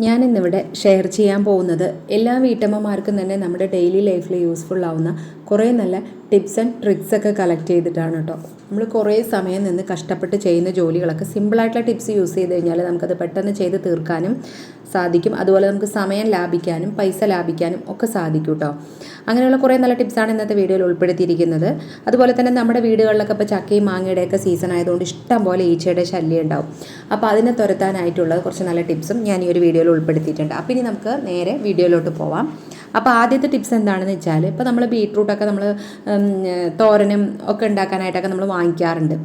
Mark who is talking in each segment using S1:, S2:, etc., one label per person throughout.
S1: ഞാനിന്നിവിടെ ഷെയർ ചെയ്യാൻ പോകുന്നത് എല്ലാ വീട്ടമ്മമാർക്കും തന്നെ നമ്മുടെ ഡെയിലി ലൈഫിൽ യൂസ്ഫുൾ ആവുന്ന കുറേ നല്ല ടിപ്സ് ആൻഡ് ട്രിക്സ് ഒക്കെ കളക്ട് ചെയ്തിട്ടാണ് കേട്ടോ. നമ്മൾ കുറേ സമയം നിന്ന് കഷ്ടപ്പെട്ട് ചെയ്യുന്ന ജോലികളൊക്കെ സിമ്പിളായിട്ടുള്ള ടിപ്സ് യൂസ് ചെയ്ത് കഴിഞ്ഞാൽ നമുക്കത് പെട്ടെന്ന് ചെയ്ത് തീർക്കാനും സാധിക്കും. അതുപോലെ നമുക്ക് സമയം ലാഭിക്കാനും പൈസ ലാഭിക്കാനും ഒക്കെ സാധിക്കും കേട്ടോ. അങ്ങനെയുള്ള കുറേ നല്ല ടിപ്സാണ് ഇന്നത്തെ വീഡിയോയിൽ ഉൾപ്പെടുത്തിയിരിക്കുന്നത്. അതുപോലെ തന്നെ നമ്മുടെ വീടുകളിലൊക്കെ ഇപ്പോൾ ചക്കയും മാങ്ങയുടെയൊക്കെ സീസൺ ആയതുകൊണ്ട് ഇഷ്ടം പോലെ ഈച്ചയുടെ ശല്യം ഉണ്ടാവും. അപ്പോൾ അതിനെ തുരത്താനായിട്ടുള്ള കുറച്ച് നല്ല ടിപ്സും ഞാൻ ഈ ഒരു വീഡിയോയിൽ ഉൾപ്പെടുത്തിയിട്ടുണ്ട്. അപ്പോൾ ഇനി നമുക്ക് നേരെ വീഡിയോയിലോട്ട് പോവാം. അപ്പോൾ ആദ്യത്തെ ടിപ്സ് എന്താണെന്ന് വെച്ചാൽ ഇപ്പോൾ നമ്മൾ ബീട്രൂട്ടൊക്കെ നമ്മൾ തോരനും ഒക്കെ ഉണ്ടാക്കാനായിട്ടൊക്കെ നമ്മൾ വാങ്ങിക്കാറുണ്ട്.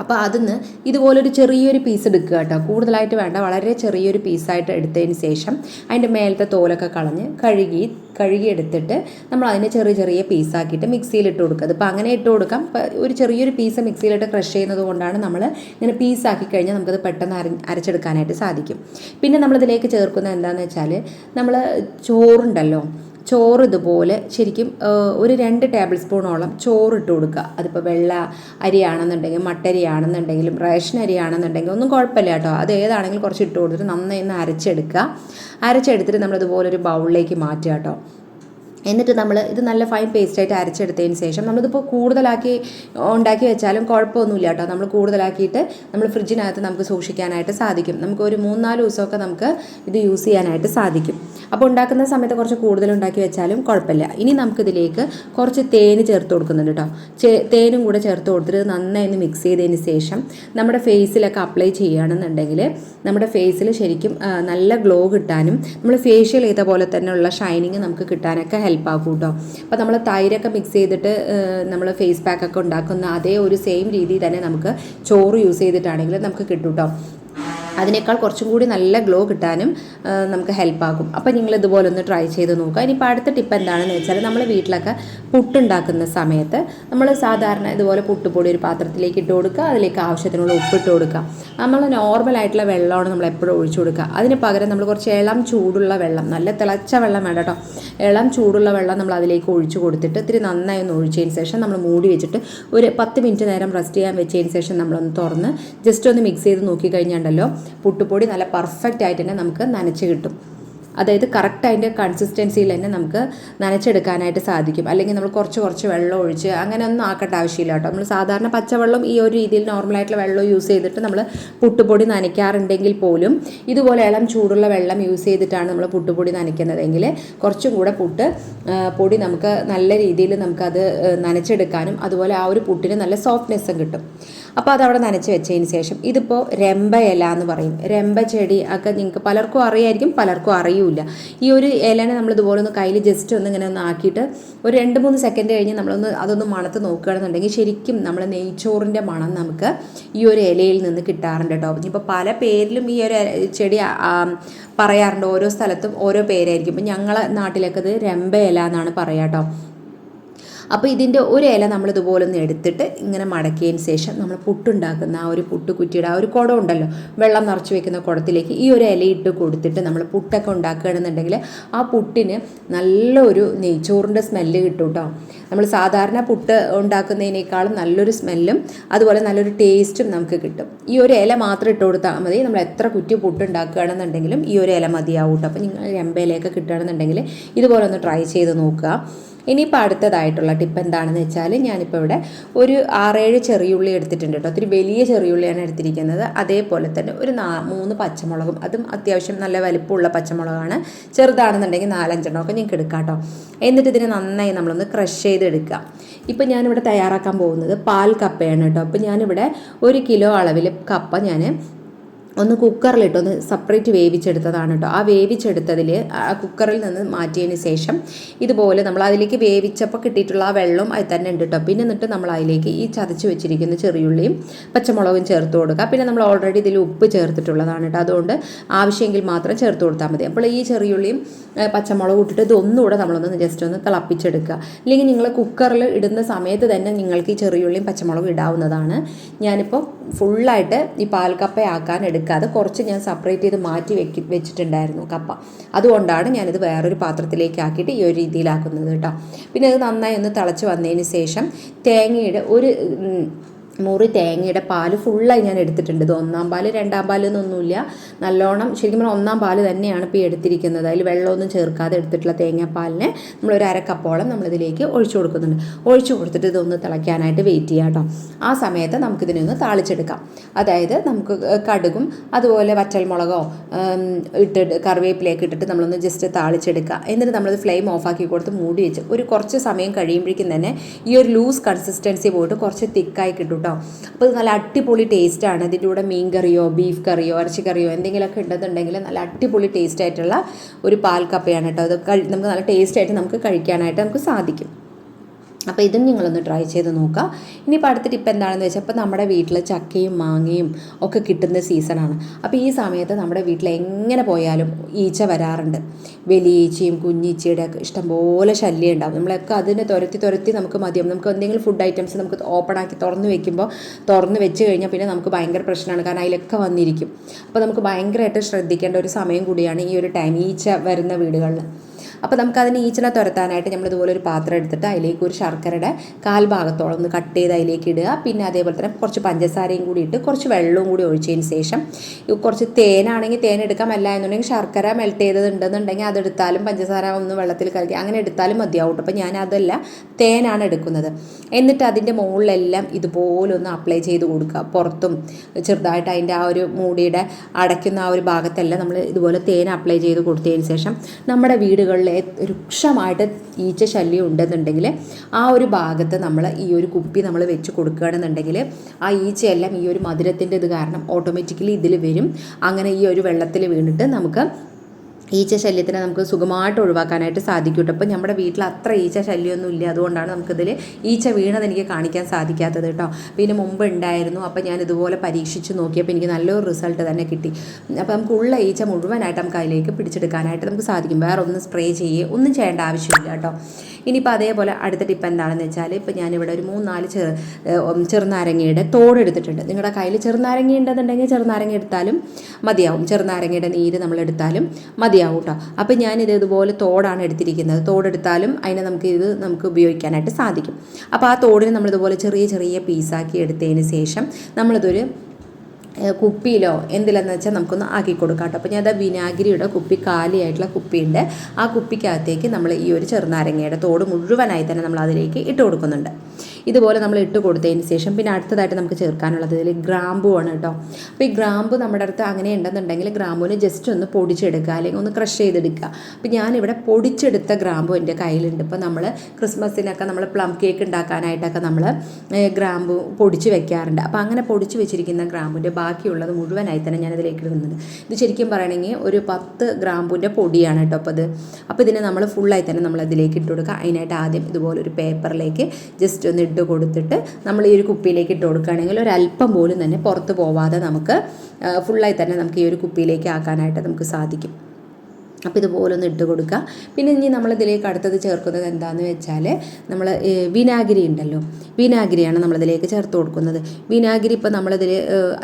S1: അപ്പോൾ അതിന്ന് ഇതുപോലൊരു ചെറിയൊരു പീസ് എടുക്കുക കേട്ടോ. കൂടുതലായിട്ട് വേണ്ട വളരെ ചെറിയൊരു പീസായിട്ട് എടുത്തതിന് ശേഷം അതിന്റെ മേലത്തെ തോലൊക്കെ കളഞ്ഞ് കഴുകി കഴുകി എടുത്തിട്ട് നമ്മൾ അതിനെ ചെറിയ ചെറിയ പീസാക്കിയിട്ട് മിക്സിയിൽ ഇട്ട് കൊടുക്കുക. അതിപ്പോൾ അങ്ങനെ ഇട്ട് കൊടുക്കാം. ഒരു ചെറിയൊരു പീസ് മിക്സിയിലിട്ട് ക്രഷ് ചെയ്യുന്നത് കൊണ്ടാണ് നമ്മൾ ഇങ്ങനെ പീസാക്കി കഴിഞ്ഞാൽ നമുക്കത് പെട്ടെന്ന് അര അരച്ചെടുക്കാനായിട്ട് സാധിക്കും. പിന്നെ നമ്മളിതിലേക്ക് ചേർക്കുന്നത് എന്താണെന്ന് വെച്ചാൽ നമ്മൾ ചോറുണ്ടല്ലോ. ചോറ് ഇതുപോലെ ശരിക്കും ഒരു രണ്ട് ടേബിൾ സ്പൂണോളം ചോറ് ഇട്ട് കൊടുക്കുക. അതിപ്പോൾ വെള്ള അരിയാണെന്നുണ്ടെങ്കിൽ മട്ടരിയാണെന്നുണ്ടെങ്കിലും റേഷൻ അരിയാണെന്നുണ്ടെങ്കിൽ ഒന്നും കുഴപ്പമില്ല കേട്ടോ. അത് ഏതാണെങ്കിലും കുറച്ച് ഇട്ട് കൊടുത്തിട്ട് നന്നായി ഒന്ന് അരച്ചെടുക്കുക. അരച്ചെടുത്തിട്ട് നമ്മളിതുപോലെ ഒരു ബൗളിലേക്ക് മാറ്റുക കേട്ടോ. എന്നിട്ട് നമ്മൾ ഇത് നല്ല ഫൈൻ പേസ്റ്റായിട്ട് അരച്ചെടുത്തതിന് ശേഷം നമ്മളിതിപ്പോൾ കൂടുതലാക്കി ഉണ്ടാക്കി വെച്ചാലും കുഴപ്പമൊന്നുമില്ല കേട്ടോ. നമ്മൾ കൂടുതലാക്കിയിട്ട് നമ്മൾ ഫ്രിഡ്ജിനകത്ത് നമുക്ക് സൂക്ഷിക്കാനായിട്ട് സാധിക്കും. നമുക്ക് ഒരു മൂന്നാൽ ദിവസമൊക്കെ നമുക്ക് ഇത് യൂസ് ചെയ്യാനായിട്ട് സാധിക്കും. അപ്പോൾ ഉണ്ടാക്കുന്ന സമയത്ത് കുറച്ച് കൂടുതൽ ഉണ്ടാക്കി വെച്ചാലും കുഴപ്പമില്ല. ഇനി നമുക്കിതിലേക്ക് കുറച്ച് തേൻ ചേർത്ത് കൊടുക്കുന്നുണ്ട് കേട്ടോ. തേനും കൂടെ ചേർത്ത് കൊടുത്തിട്ട് നന്നായി ഒന്ന് മിക്സ് ചെയ്തതിന് ശേഷം നമ്മുടെ ഫേസിലൊക്കെ അപ്ലൈ ചെയ്യുകയാണെന്നുണ്ടെങ്കിൽ നമ്മുടെ ഫേസിൽ ശരിക്കും നല്ല ഗ്ലോ കിട്ടാനും നമ്മൾ ഫേഷ്യൽ ചെയ്ത പോലെ തന്നെയുള്ള ഷൈനിങ് നമുക്ക് കിട്ടാനൊക്കെ ഹെൽപ്പ് ആക്കും കേട്ടോ. അപ്പോൾ നമ്മൾ തൈരൊക്കെ മിക്സ് ചെയ്തിട്ട് നമ്മൾ ഫേസ് പാക്കൊക്കെ ഉണ്ടാക്കുന്ന അതേ ഒരു സെയിം രീതിയിൽ തന്നെ നമുക്ക് ചോറ് യൂസ് ചെയ്തിട്ടാണെങ്കിൽ നമുക്ക് കിട്ടും കേട്ടോ. അതിനേക്കാൾ കുറച്ചും കൂടി നല്ല ഗ്ലോ കിട്ടാനും നമുക്ക് ഹെൽപ്പാകും. അപ്പോൾ നിങ്ങൾ ഇതുപോലെ ഒന്ന് ട്രൈ ചെയ്ത് നോക്കുക. ഇനിയിപ്പോൾ അടുത്ത ടിപ്പ് എന്താണെന്ന് വെച്ചാൽ നമ്മൾ വീട്ടിലൊക്കെ പുട്ടുണ്ടാക്കുന്ന സമയത്ത് നമ്മൾ സാധാരണ ഇതുപോലെ പുട്ടുപൊടി ഒരു പാത്രത്തിലേക്ക് ഇട്ട് കൊടുക്കുക. അതിലേക്ക് ആവശ്യത്തിനുള്ള ഉപ്പിട്ട് കൊടുക്കുക. നമ്മൾ നോർമലായിട്ടുള്ള വെള്ളമാണ് നമ്മൾ എപ്പോഴും ഒഴിച്ചു കൊടുക്കുക. അതിന് പകരം നമ്മൾ കുറച്ച് ഇളം ചൂടുള്ള വെള്ളം നല്ല തിളച്ച വെള്ളം വേണ്ട കേട്ടോ ഇളം ചൂടുള്ള വെള്ളം നമ്മൾ അതിലേക്ക് ഒഴിച്ചു കൊടുത്തിട്ട് ഇത്തിരി നന്നായി ഒന്ന് ഒഴിച്ചതിന് ശേഷം നമ്മൾ മൂടി വെച്ചിട്ട് ഒരു പത്ത് മിനിറ്റ് നേരം റെസ്റ്റ് ചെയ്യാൻ വെച്ചതിന് ശേഷം നമ്മളൊന്ന് തുറന്ന് ജസ്റ്റ് ഒന്ന് മിക്സ് ചെയ്ത് നോക്കി കഴിഞ്ഞാണ്ടല്ലോ പുട്ടുപൊടി നല്ല പെർഫെക്റ്റ് ആയിട്ട് തന്നെ നമുക്ക് നനച്ച് കിട്ടും. അതായത് കറക്റ്റ് അതിന്റെ കൺസിസ്റ്റൻസിയിൽ തന്നെ നമുക്ക് നനച്ചെടുക്കാനായിട്ട് സാധിക്കും. അല്ലെങ്കിൽ നമ്മൾ കുറച്ച് കുറച്ച് വെള്ളം ഒഴിച്ച് അങ്ങനെ ഒന്നും ആക്കേണ്ട ആവശ്യമില്ല കേട്ടോ. നമ്മൾ സാധാരണ പച്ചവെള്ളം ഈ ഒരു രീതിയിൽ നോർമലായിട്ടുള്ള വെള്ളം യൂസ് ചെയ്തിട്ട് നമ്മൾ പുട്ടുപൊടി നനയ്ക്കാറുണ്ടെങ്കിൽ പോലും ഇതുപോലെ ഇളം ചൂടുള്ള വെള്ളം യൂസ് ചെയ്തിട്ടാണ് നമ്മൾ പുട്ടുപൊടി നനയ്ക്കുന്നതെങ്കിൽ കുറച്ചും കൂടെ പുട്ട് പൊടി നമുക്ക് നല്ല രീതിയിൽ നമുക്കത് നനച്ചെടുക്കാനും അതുപോലെ ആ ഒരു പുട്ടിന് നല്ല സോഫ്റ്റ്നെസ്സും കിട്ടും. അപ്പോൾ അതവിടെ നനച്ച് വെച്ചതിന് ശേഷം ഇതിപ്പോൾ രമ്പ ഇല എന്ന് പറയും. രമ്പ ചെടി ഒക്കെ നിങ്ങൾക്ക് പലർക്കും അറിയായിരിക്കും പലർക്കും അറിയൂല ഈ ഒരു ഇലനെ നമ്മൾ ഇതുപോലെ ഒന്ന് കയ്യിൽ ജസ്റ്റ് ഒന്ന് ഇങ്ങനെ ഒന്ന് ആക്കിയിട്ട് ഒരു രണ്ട് മൂന്ന് സെക്കൻഡ് കഴിഞ്ഞ് നമ്മളൊന്ന് അതൊന്ന് മണത്ത് നോക്കുകയാണെന്നുണ്ടെങ്കിൽ ശരിക്കും നമ്മൾ നെയ്ച്ചോറിന്റെ മണം നമുക്ക് ഈ ഒരു ഇലയിൽ നിന്ന് കിട്ടാറുണ്ട് കേട്ടോ. ഇപ്പോൾ പല പേരിലും ഈ ഒരു ചെടി പറയാറുണ്ട്. ഓരോ സ്ഥലത്തും ഓരോ പേരായിരിക്കും. ഇപ്പം ഞങ്ങളെ നാട്ടിലൊക്കെ ഇത് രമ്പ ഇല എന്നാണ് പറയാം കേട്ടോ. അപ്പോൾ ഇതിന്റെ ഒരു ഇല നമ്മൾ ഇതുപോലെ ഒന്ന് എടുത്തിട്ട് ഇങ്ങനെ മടക്കിയതിന് ശേഷം നമ്മൾ പുട്ടുണ്ടാക്കുന്ന ആ ഒരു പുട്ടുകുറ്റിയുടെ ആ ഒരു കുടം ഉണ്ടല്ലോ വെള്ളം നിറച്ച് വെക്കുന്ന കുടത്തിലേക്ക് ഈ ഒരു ഇല ഇട്ട് കൊടുത്തിട്ട് നമ്മൾ പുട്ടൊക്കെ ഉണ്ടാക്കുകയാണെന്നുണ്ടെങ്കിൽ ആ പുട്ടിന് നല്ലൊരു നെയ്ച്ചോറിന്റെ സ്മെല്ല് കിട്ടും കേട്ടോ നമ്മൾ സാധാരണ പുട്ട് ഉണ്ടാക്കുന്നതിനേക്കാളും നല്ലൊരു സ്മെല്ലും അതുപോലെ നല്ലൊരു ടേസ്റ്റും നമുക്ക് കിട്ടും. ഈ ഒരു ഇല മാത്രം ഇട്ട് കൊടുത്താൽ മതി. നമ്മൾ എത്ര കുറ്റി പുട്ട് ഉണ്ടാക്കുകയാണെന്നുണ്ടെങ്കിലും ഈ ഒരു ഇല മതിയാവും കേട്ടോ അപ്പോൾ നിങ്ങൾ രമ്പയിലയൊക്കെ കിട്ടുകയാണെന്നുണ്ടെങ്കിൽ ഇതുപോലെ ഒന്ന് ട്രൈ ചെയ്ത് നോക്കുക. ഇനിയിപ്പോൾ അടുത്തതായിട്ടുള്ള ടിപ്പ് എന്താണെന്ന് വെച്ചാൽ ഞാനിപ്പോൾ ഇവിടെ ഒരു ആറേഴ് ചെറിയുള്ളി എടുത്തിട്ടുണ്ട് കേട്ടോ. ഒത്തിരി വലിയ ചെറിയുള്ളിയാണ് എടുത്തിരിക്കുന്നത്. അതേപോലെ തന്നെ ഒരു നാ മൂന്ന് പച്ചമുളകും അതും അത്യാവശ്യം നല്ല വലിപ്പമുള്ള പച്ചമുളകാണ്. ചെറുതാണെന്നുണ്ടെങ്കിൽ നാലഞ്ചെണ്ണമൊക്കെ ഞങ്ങൾക്ക് എടുക്കാം കേട്ടോ. എന്നിട്ട് ഇതിനെ നന്നായി നമ്മളൊന്ന് ക്രഷ് ചെയ്തെടുക്കുക. ഇപ്പം ഞാനിവിടെ തയ്യാറാക്കാൻ പോകുന്നത് പാൽ കപ്പയാണ് കേട്ടോ. അപ്പോൾ ഞാനിവിടെ ഒരു കിലോ അളവിൽ കപ്പ ഞാൻ ഒന്ന് കുക്കറിലിട്ട് ഒന്ന് സെപ്പറേറ്റ് വേവിച്ചെടുത്തതാണ് കേട്ടോ ആ വേവിച്ചെടുത്തതിൽ ആ കുക്കറിൽ നിന്ന് മാറ്റിയതിന് ശേഷം ഇതുപോലെ നമ്മൾ അതിലേക്ക് വേവിച്ചപ്പോൾ കിട്ടിയിട്ടുള്ള ആ വെള്ളം അതിൽ തന്നെ ഉണ്ട് കേട്ടോ പിന്നെ എന്നിട്ട് നമ്മൾ അതിലേക്ക് ഈ ചതച്ച് വെച്ചിരിക്കുന്ന ചെറിയുള്ളിയും പച്ചമുളകും ചേർത്ത് കൊടുക്കുക. പിന്നെ നമ്മൾ ഓൾറെഡി ഇതിൽ ഉപ്പ് ചേർത്തിട്ടുള്ളതാണ് കേട്ടോ അതുകൊണ്ട് ആവശ്യമെങ്കിൽ മാത്രം ചേർത്ത് കൊടുത്താൽ മതി. അപ്പോൾ ഈ ചെറിയുള്ളിയും പച്ചമുളകും ഇട്ടിട്ട് ഇതൊന്നുകൂടെ നമ്മളൊന്ന് ജസ്റ്റ് ഒന്ന് തിളപ്പിച്ചെടുക്കുക. അല്ലെങ്കിൽ നിങ്ങൾ കുക്കറിൽ ഇടുന്ന സമയത്ത് തന്നെ നിങ്ങൾക്ക് ഈ ചെറിയുള്ളിയും പച്ചമുളകും ഇടാവുന്നതാണ്. ഞാനിപ്പോൾ ഫുള്ളായിട്ട് ഈ പാൽക്കപ്പയാക്കാൻ എടുക്കാതെ കുറച്ച് ഞാൻ സെപ്പറേറ്റ് ചെയ്ത് മാറ്റി വെക്കി വെച്ചിട്ടുണ്ടായിരുന്നു കപ്പ. അതുകൊണ്ടാണ് ഞാനിത് വേറൊരു പാത്രത്തിലേക്ക് ആക്കിയിട്ട് ഈ ഒരു രീതിയിലാക്കുന്നത് കേട്ടോ. പിന്നെ അത് നന്നായി ഒന്ന് തിളച്ച് വന്നതിന് ശേഷം തേങ്ങയുടെ ഒരു മുറി തേങ്ങയുടെ പാൽ ഫുള്ളായി ഞാൻ എടുത്തിട്ടുണ്ട്. ഇത് ഒന്നാം പാൽ രണ്ടാം പാൽ എന്നൊന്നുമില്ല. നല്ലോണം ശരിക്കും പറഞ്ഞാൽ ഒന്നാം പാൽ തന്നെയാണ് ഇപ്പോൾ എടുത്തിരിക്കുന്നത്. അതിൽ വെള്ളമൊന്നും ചേർക്കാതെ എടുത്തിട്ടുള്ള തേങ്ങാപ്പാലിനെ നമ്മൾ ഒരു അരക്കപ്പോളം നമ്മളിതിലേക്ക് ഒഴിച്ചു കൊടുക്കുന്നുണ്ട്. ഒഴിച്ചു കൊടുത്തിട്ട് ഇതൊന്ന് തിളയ്ക്കാനായിട്ട് വെയിറ്റ് ചെയ്യാം കേട്ടോ. ആ സമയത്ത് നമുക്കിതിനെ ഒന്ന് താളിച്ചെടുക്കാം. അതായത് നമുക്ക് കടുകും അതുപോലെ വറ്റൽമുളകോ ഇട്ട് ഇട്ടിട്ട് കറിവേപ്പിലേക്ക് ഇട്ടിട്ട് നമ്മളൊന്ന് ജസ്റ്റ് താളിച്ചെടുക്കുക. എന്നിട്ട് നമ്മളത് ഫ്ലെയിം ഓഫാക്കി കൊടുത്ത് മൂടി വെച്ച് ഒരു കുറച്ച് സമയം കഴിയുമ്പോഴേക്കും തന്നെ ഈ ഒരു ലൂസ് കൺസിസ്റ്റൻസി പോയിട്ട് കുറച്ച് തിക്കായി കിട്ടും. കേട്ടോ അപ്പോൾ ഇത് നല്ല അടിപൊളി ടേസ്റ്റാണ് ഇതിന്റെ കൂടെ മീൻ കറിയോ ബീഫ് കറിയോ ഇറച്ചിക്കറിയോ എന്തെങ്കിലുമൊക്കെ ഉണ്ടെന്നുണ്ടെങ്കിൽ നല്ല അടിപൊളി ടേസ്റ്റ് ആയിട്ടുള്ള ഒരു പാൽ കപ്പയാണ് കേട്ടോ. അത് നമുക്ക് നല്ല ടേസ്റ്റ് ആയിട്ട് നമുക്ക് കഴിക്കാനായിട്ട് നമുക്ക് സാധിക്കും. അപ്പോൾ ഇതും നിങ്ങളൊന്ന് ട്രൈ ചെയ്ത് നോക്കുക. ഇനിയിപ്പോൾ അടുത്ത ടിപ്പ് എന്താണെന്ന് വെച്ചാൽ ഇപ്പോൾ നമ്മുടെ വീട്ടിൽ ചക്കയും മാങ്ങയും ഒക്കെ കിട്ടുന്ന സീസണാണ് അപ്പോൾ ഈ സമയത്ത് നമ്മുടെ വീട്ടിൽ എങ്ങനെ പോയാലും ഈച്ച വരാറുണ്ട്. വലിയ ഈച്ചയും കുഞ്ഞീച്ചയുടെ ഒക്കെ ഇഷ്ടംപോലെ ശല്യം ഉണ്ടാവും. നമ്മളൊക്കെ അതിനെ തുരത്തി തുരത്തി നമുക്ക് മതിയാവും. നമുക്ക് എന്തെങ്കിലും ഫുഡ് ഐറ്റംസ് നമുക്ക് ഓപ്പൺ ആക്കി തുറന്ന് വെക്കുമ്പോൾ തുറന്ന് വെച്ച് കഴിഞ്ഞാൽ പിന്നെ നമുക്ക് ഭയങ്കര പ്രശ്നമാണ്. കാരണം അതിലൊക്കെ വന്നിരിക്കും. അപ്പോൾ നമുക്ക് ഭയങ്കരമായിട്ട് ശ്രദ്ധിക്കേണ്ട ഒരു സമയം കൂടിയാണ് ഈ ഒരു ടൈം ഈച്ച വരുന്ന വീടുകളിൽ. അപ്പോൾ നമുക്ക് അതിന് ഈച്ചനെ തുരത്താനായിട്ട് നമ്മൾ ഇതുപോലെ ഒരു പാത്രം എടുത്തിട്ട് അതിലേക്ക് ഒരു ശർക്കരയുടെ കാൽ ഭാഗത്തോളം ഒന്ന് കട്ട് ചെയ്ത് അതിലേക്ക് ഇടുക. പിന്നെ അതേപോലെ തന്നെ കുറച്ച് പഞ്ചസാരയും കൂടി ഇട്ട് കുറച്ച് വെള്ളവും കൂടി ഒഴിച്ചതിന് ശേഷം കുറച്ച് തേനാണെങ്കിൽ തേൻ എടുക്കാം അല്ല എന്നുണ്ടെങ്കിൽ ശർക്കര മെൽറ്റ് ചെയ്തതുണ്ടെന്നുണ്ടെങ്കിൽ അതെടുത്താലും പഞ്ചസാര ഒന്ന് വെള്ളത്തിൽ കലക്കി അങ്ങനെ എടുത്താലും മതിയാവും അപ്പോൾ ഞാൻ അതല്ല തേനാണ് എടുക്കുന്നത്. എന്നിട്ട് അതിന്റെ മുകളിലെല്ലാം ഇതുപോലെ ഒന്ന് അപ്ലൈ ചെയ്ത് കൊടുക്കുക. പുറത്തും ചെറുതായിട്ട് അതിന്റെ ആ ഒരു മൂടിയുടെ അടയ്ക്കുന്ന ആ ഒരു ഭാഗത്തെല്ലാം നമ്മൾ ഇതുപോലെ തേൻ അപ്ലൈ ചെയ്ത് കൊടുത്തതിന് ശേഷം നമ്മുടെ വീടുകളിൽ രൂക്ഷമായിട്ട് ഈച്ച ശല്യം ഉണ്ടെന്നുണ്ടെങ്കിൽ ആ ഒരു ഭാഗത്ത് നമ്മൾ ഈ ഒരു കുപ്പി നമ്മൾ വെച്ച് കൊടുക്കുകയാണെന്നുണ്ടെങ്കിൽ ആ ഈച്ചയെല്ലാം ഈ ഒരു മധുരത്തിന്റെ ഇത് കാരണം ഓട്ടോമാറ്റിക്കലി ഇതിൽ വരും. അങ്ങനെ ഈ ഒരു വെള്ളത്തിൽ വീണിട്ട് നമുക്ക് ഈച്ച ശല്യത്തിനെ നമുക്ക് സുഖമായിട്ട് ഒഴിവാക്കാനായിട്ട് സാധിക്കും കേട്ടോ. അപ്പോൾ നമ്മുടെ വീട്ടിൽ അത്ര ഈച്ച ശല്യമൊന്നും ഇല്ല. അതുകൊണ്ടാണ് നമുക്കിതിൽ ഈച്ച വീണത് എനിക്ക് കാണിക്കാൻ സാധിക്കാത്തത് കേട്ടോ. പിന്നെ മുമ്പ് ഉണ്ടായിരുന്നു. അപ്പോൾ ഞാൻ ഇതുപോലെ പരീക്ഷിച്ച് നോക്കിയപ്പോൾ എനിക്ക് നല്ലൊരു റിസൾട്ട് തന്നെ കിട്ടി. അപ്പോൾ നമുക്ക് ഉള്ള ഈച്ച മുഴുവനായിട്ട് നമുക്ക് അതിലേക്ക് പിടിച്ചെടുക്കാനായിട്ട് നമുക്ക് സാധിക്കും. വേറെ ഒന്നും സ്പ്രേ ചെയ്യുക ഒന്നും ചെയ്യേണ്ട ആവശ്യമില്ല കേട്ടോ. ഇനിയിപ്പോൾ അതേപോലെ അടുത്ത ടിപ്പ് എന്താണെന്ന് വെച്ചാൽ ഇപ്പോൾ ഞാനിവിടെ ഒരു മൂന്ന് നാല് ചെറു ചെറുനാരങ്ങയുടെ തോട് എടുത്തിട്ടുണ്ട്. നിങ്ങളുടെ കയ്യിൽ ചെറുനാരങ്ങ ഉണ്ടെന്നുണ്ടെങ്കിൽ ചെറുനാരങ്ങ എടുത്താലും മതിയാവും. ചെറുനാരങ്ങയുടെ നീര് നമ്മൾ എടുത്താലും മതിയാവും കേട്ടോ അപ്പോൾ ഞാനിത് ഇതുപോലെ തോടാണ് എടുത്തിരിക്കുന്നത്. തോടെടുത്താലും അതിനെ നമുക്ക് ഇത് നമുക്ക് ഉപയോഗിക്കാനായിട്ട് സാധിക്കും. അപ്പോൾ ആ തോടിനെ നമ്മളിതുപോലെ ചെറിയ ചെറിയ പീസാക്കി എടുത്തതിന് ശേഷം നമ്മളിതൊരു കുപ്പിയിലോ എന്തിലെന്ന് വെച്ചാൽ നമുക്കൊന്ന് ആക്കി കൊടുക്കാം കേട്ടോ. അപ്പോൾ ഞാൻ അത് വിനാഗിരിയുടെ കുപ്പി കാലിയായിട്ടുള്ള കുപ്പിയുണ്ട്. ആ കുപ്പിക്കകത്തേക്ക് നമ്മൾ ഈ ഒരു ചെറുനാരങ്ങയുടെ തോട് മുഴുവനായി തന്നെ നമ്മൾ അതിലേക്ക് ഇട്ട് കൊടുക്കുന്നുണ്ട്. ഇതുപോലെ നമ്മൾ ഇട്ട് കൊടുത്തതിന് ശേഷം പിന്നെ അടുത്തതായിട്ട് നമുക്ക് ചേർക്കാനുള്ളത് ഇതിൽ ഗ്രാമ്പു ആണ് കേട്ടോ. അപ്പോൾ ഈ ഗ്രാമ്പു നമ്മുടെ അടുത്ത് അങ്ങനെ ഉണ്ടെന്നുണ്ടെങ്കിൽ ഗ്രാമ്പുവിനെ ജസ്റ്റ് ഒന്ന് പൊടിച്ചെടുക്കുക അല്ലെങ്കിൽ ഒന്ന് ക്രഷ് ചെയ്തെടുക്കുക. അപ്പോൾ ഞാനിവിടെ പൊടിച്ചെടുത്ത ഗ്രാമ്പു എന്റെ കയ്യിലുണ്ട്. ഇപ്പോൾ നമ്മൾ ക്രിസ്മസിനൊക്കെ നമ്മൾ പ്ലം കേക്ക് ഉണ്ടാക്കാനായിട്ടൊക്കെ നമ്മൾ ഗ്രാമ്പു പൊടിച്ച് വെക്കാറുണ്ട്. അപ്പോൾ അങ്ങനെ പൊടിച്ച് വെച്ചിരിക്കുന്ന ഗ്രാമ്പുവിന്റെ ബാക്കിയുള്ളത് മുഴുവനായി തന്നെ ഞാൻ ഇതിലേക്ക് ഇടുന്നുണ്ട് ഇത് ശരിക്കും പറയണമെങ്കിൽ ഒരു പത്ത് ഗ്രാമ്പുവിന്റെ പൊടിയാണ് കേട്ടോ അപ്പോൾ ഇത്. അപ്പോൾ ഇതിനെ നമ്മൾ ഫുള്ളായി തന്നെ നമ്മൾ അതിലേക്ക് ഇട്ട് കൊടുക്കുക. അതിനായിട്ട് ആദ്യം ഇതുപോലെ ഒരു പേപ്പറിലേക്ക് ജസ്റ്റ് ഒന്ന് ഇട്ട് കൊടുത്തിട്ട് നമ്മൾ ഈ ഒരു കുപ്പിയിലേക്ക് ഇട്ട് കൊടുക്കുകയാണെങ്കിൽ ഒരല്പം പോലും തന്നെ പുറത്ത് പോവാതെ നമുക്ക് ഫുള്ളായി തന്നെ നമുക്ക് ഈ ഒരു കുപ്പിയിലേക്ക് ആക്കാനായിട്ട് നമുക്ക് സാധിക്കും. അപ്പോൾ ഇതുപോലെ ഒന്ന് ഇട്ട് കൊടുക്കുക. പിന്നെ ഇനി നമ്മളിതിലേക്ക് അടുത്തത് ചേർക്കുന്നത് എന്താണെന്ന് വെച്ചാൽ നമ്മൾ വിനാഗിരി ഉണ്ടല്ലോ. വിനാഗിരിയാണ് നമ്മളിതിലേക്ക് ചേർത്ത് കൊടുക്കുന്നത്. വിനാഗിരി ഇപ്പോൾ നമ്മളിതിൽ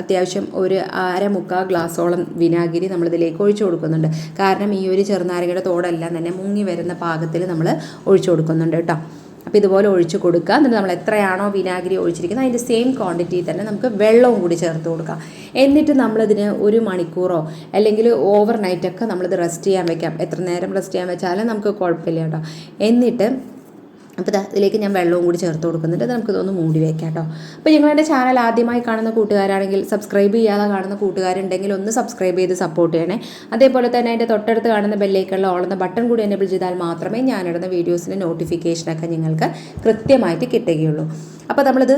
S1: അത്യാവശ്യം ഒരു അര മുക്കാൽ ഗ്ലാസോളം വിനാഗിരി നമ്മളിതിലേക്ക് ഒഴിച്ചു കൊടുക്കുന്നുണ്ട്. കാരണം ഈ ഒരു ചെറുനാരങ്ങയുടെ തോടെല്ലാം തന്നെ മുങ്ങി വരുന്ന പാകത്തിൽ നമ്മൾ ഒഴിച്ചു കൊടുക്കുന്നുണ്ട് കേട്ടോ. അപ്പോൾ ഇതുപോലെ ഒഴിച്ച് കൊടുക്കുക. എന്നിട്ട് നമ്മൾ എത്രയാണോ വിനാഗിരി ഒഴിച്ചിരിക്കുന്നത് അതിന്റെ സെയിം ക്വാണ്ടിറ്റി തന്നെ നമുക്ക് വെള്ളവും കൂടി ചേർത്ത് കൊടുക്കാം എന്നിട്ട് നമ്മളിതിന് ഒരു മണിക്കൂറോ അല്ലെങ്കിൽ ഓവർ നൈറ്റൊക്കെ നമ്മളിത് റെസ്റ്റ് ചെയ്യാൻ വെക്കാം. എത്ര നേരം റെസ്റ്റ് ചെയ്യാൻ വെച്ചാലും നമുക്ക് കുഴപ്പമില്ല കേട്ടോ. എന്നിട്ട് അപ്പോൾ ഇതിലേക്ക് ഞാൻ വെള്ളവും കൂടി ചേർത്ത് കൊടുക്കുന്നുണ്ട്. അത് നമുക്കിതൊന്ന് മൂടി വയ്ക്കാം കേട്ടോ. അപ്പോൾ നിങ്ങളുടെ ചാനൽ ആദ്യമായി കാണുന്ന കൂട്ടുകാരാണെങ്കിൽ സബ്സ്ക്രൈബ് ചെയ്യാതെ കാണുന്ന കൂട്ടുകാരുണ്ടെങ്കിൽ ഒന്ന് സബ്സ്ക്രൈബ് ചെയ്ത് സപ്പോർട്ട് ചെയ്യണേ. അതേപോലെ തന്നെ അതിന്റെ തൊട്ടടുത്ത് കാണുന്ന ബെല്ലേക്കുള്ള ഓളുന്ന ബട്ടൺ കൂടി എനേബിൾ ചെയ്താൽ മാത്രമേ ഞാനിടുന്ന വീഡിയോസിന്റെ നോട്ടിഫിക്കേഷനൊക്കെ നിങ്ങൾക്ക് കൃത്യമായിട്ട് കിട്ടുകയുള്ളൂ. അപ്പോൾ നമ്മളിത്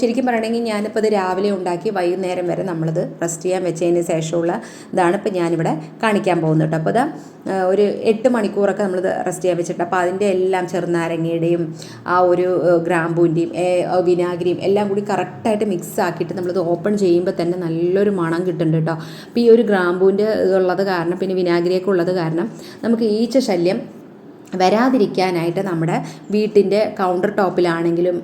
S1: ശരിക്കും പറയണമെങ്കിൽ ഞാനിപ്പോൾ ഇത് രാവിലെ ഉണ്ടാക്കി വൈകുന്നേരം വരെ നമ്മളിത് റെസ്റ്റ് ചെയ്യാൻ വെച്ചതിന് ശേഷമുള്ള ഇതാണ് ഇപ്പോൾ ഞാനിവിടെ കാണിക്കാൻ പോകുന്നത് കേട്ടോ. അപ്പോൾ ഇതാ ഒരു എട്ട് മണിക്കൂറൊക്കെ നമ്മളിത് റെസ്റ്റ് ചെയ്യാൻ വെച്ചിട്ടുണ്ട്. അപ്പോൾ അതിന്റെ എല്ലാം ചെറുനാരങ്ങയുടെയും ആ ഒരു ഗ്രാമ്പൂവിന്റെയും വിനാഗിരിയും എല്ലാം കൂടി കറക്റ്റായിട്ട് മിക്സ് ആക്കിയിട്ട് നമ്മളിത് ഓപ്പൺ ചെയ്യുമ്പോൾ തന്നെ നല്ലൊരു മണം കിട്ടുന്നുണ്ട് കേട്ടോ. അപ്പോൾ ഈ ഒരു ഗ്രാമ്പൂവിന്റെ ഇതുള്ളത് കാരണം പിന്നെ വിനാഗിരിയൊക്കെ ഉള്ളത് കാരണം നമുക്ക് ഈച്ച ശല്യം വരാതിരിക്കാനായിട്ട് നമ്മുടെ വീട്ടിന്റെ കൗണ്ടർ ടോപ്പിലാണെങ്കിലും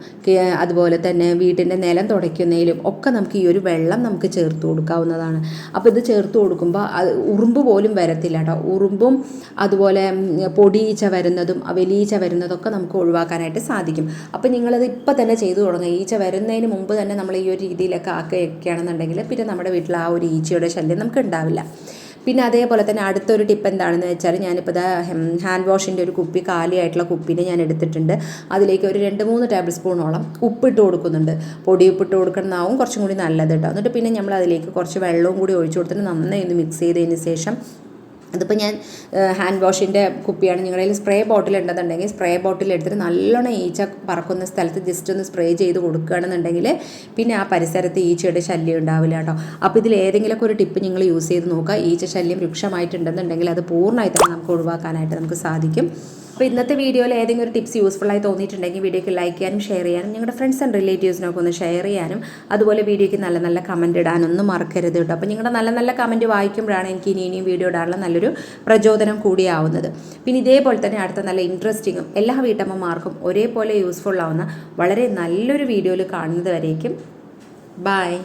S1: അതുപോലെ തന്നെ വീട്ടിന്റെ നിലം തുടയ്ക്കുന്നതിലും ഒക്കെ നമുക്ക് ഈ ഒരു വെള്ളം നമുക്ക് ചേർത്ത് കൊടുക്കാവുന്നതാണ്. അപ്പോൾ ഇത് ചേർത്ത് കൊടുക്കുമ്പോൾ അത് ഉറുമ്പ് പോലും വരത്തില്ല കേട്ടോ. ഉറുമ്പും അതുപോലെ പൊടിയീച്ച വരുന്നതും വലിയീച്ച വരുന്നതൊക്കെ നമുക്ക് ഒഴിവാക്കാനായിട്ട് സാധിക്കും. അപ്പോൾ നിങ്ങളത് ഇപ്പം തന്നെ ചെയ്തു തുടങ്ങുക. ഈച്ച വരുന്നതിന് മുമ്പ് തന്നെ നമ്മൾ ഈ ഒരു രീതിയിലൊക്കെ ആക്കുകയൊക്കെയാണെന്നുണ്ടെങ്കിൽ പിന്നെ നമ്മുടെ വീട്ടിൽ ആ ഒരു ഈച്ചയുടെ ശല്യം നമുക്ക് ഉണ്ടാവില്ല. പിന്നെ അതേപോലെ തന്നെ അടുത്തൊരു ടിപ്പ് എന്താണെന്ന് വെച്ചാൽ ഞാനിപ്പോൾ ഇതാ ഹാൻഡ് വാഷിന്റെ ഒരു കുപ്പി കാലിയായിട്ടുള്ള കുപ്പിനെ ഞാൻ എടുത്തിട്ടുണ്ട്. അതിലേക്ക് ഒരു രണ്ട് മൂന്ന് ടേബിൾ സ്പൂണോളം ഉപ്പിട്ട് കൊടുക്കുന്നുണ്ട്. പൊടി ഉപ്പിട്ട് കൊടുക്കുന്നതാവും കുറച്ചും കൂടി നല്ലത് കേട്ടോ എന്നിട്ട് പിന്നെ നമ്മൾ അതിലേക്ക് കുറച്ച് വെള്ളവും കൂടി ഒഴിച്ചു കൊടുത്തിട്ട് നന്നായി ഒന്ന് മിക്സ് ചെയ്തതിന് ശേഷം അതിപ്പോൾ ഞാൻ ഹാൻഡ് വാഷിന്റെ കുപ്പിയാണ് നിങ്ങളുടെ സ്പ്രേ ബോട്ടിൽ ഉണ്ടെന്നുണ്ടെങ്കിൽ സ്പ്രേ ബോട്ടിൽ എടുത്തിട്ട് നല്ലോണം ഈച്ച പറക്കുന്ന സ്ഥലത്ത് ജസ്റ്റ് ഒന്ന് സ്പ്രേ ചെയ്ത് കൊടുക്കുകയാണെന്നുണ്ടെങ്കിൽ പിന്നെ ആ പരിസരത്ത് ഈച്ചയുടെ ശല്യം ഉണ്ടാവില്ല കേട്ടോ. അപ്പോൾ ഇതിൽ ഏതെങ്കിലുമൊക്കെ ഒരു ടിപ്പ് നിങ്ങൾ യൂസ് ചെയ്ത് നോക്കുക. ഈച്ച ശല്യം രൂക്ഷമായിട്ടുണ്ടെന്നുണ്ടെങ്കിൽ അത് പൂർണമായി തന്നെ നമുക്ക് ഒഴിവാക്കാനായിട്ട് നമുക്ക് സാധിക്കും. അപ്പോൾ ഇന്നത്തെ വീഡിയോയിൽ ഏതെങ്കിലും ഒരു ടിപ്സ് യൂസ്ഫുൾ ആയി തോന്നിയിട്ടുണ്ടെങ്കിൽ വീഡിയോയ്ക്ക് ലൈക്ക് ചെയ്യാനും ഷെയർ ചെയ്യാനും നിങ്ങളുടെ ഫ്രണ്ട്സ് ആൻഡ് റിലേറ്റീവ്സിനൊക്കെ ഒന്ന് ഷെയർ ചെയ്യാനും അതുപോലെ വീഡിയോയ്ക്ക് നല്ല നല്ല കമന്റ് ഇടാനൊന്നും മറക്കരുത് കേട്ടോ. അപ്പോൾ നിങ്ങളുടെ നല്ല നല്ല കമന്റ് വായിക്കുമ്പോഴാണ് എനിക്ക് ഇനി ഇനിയും വീഡിയോ ഇടാനുള്ള നല്ലൊരു പ്രചോദനം കൂടിയാവുന്നത് പിന്നെ ഇതേപോലെ തന്നെ അടുത്ത നല്ല ഇൻട്രസ്റ്റിങ്ങും എല്ലാ വീട്ടമ്മമാർക്കും ഒരേപോലെ യൂസ്ഫുൾ ആവുന്ന വളരെ നല്ലൊരു വീഡിയോയിൽ കാണുന്നത് വരേക്കും. ബായ്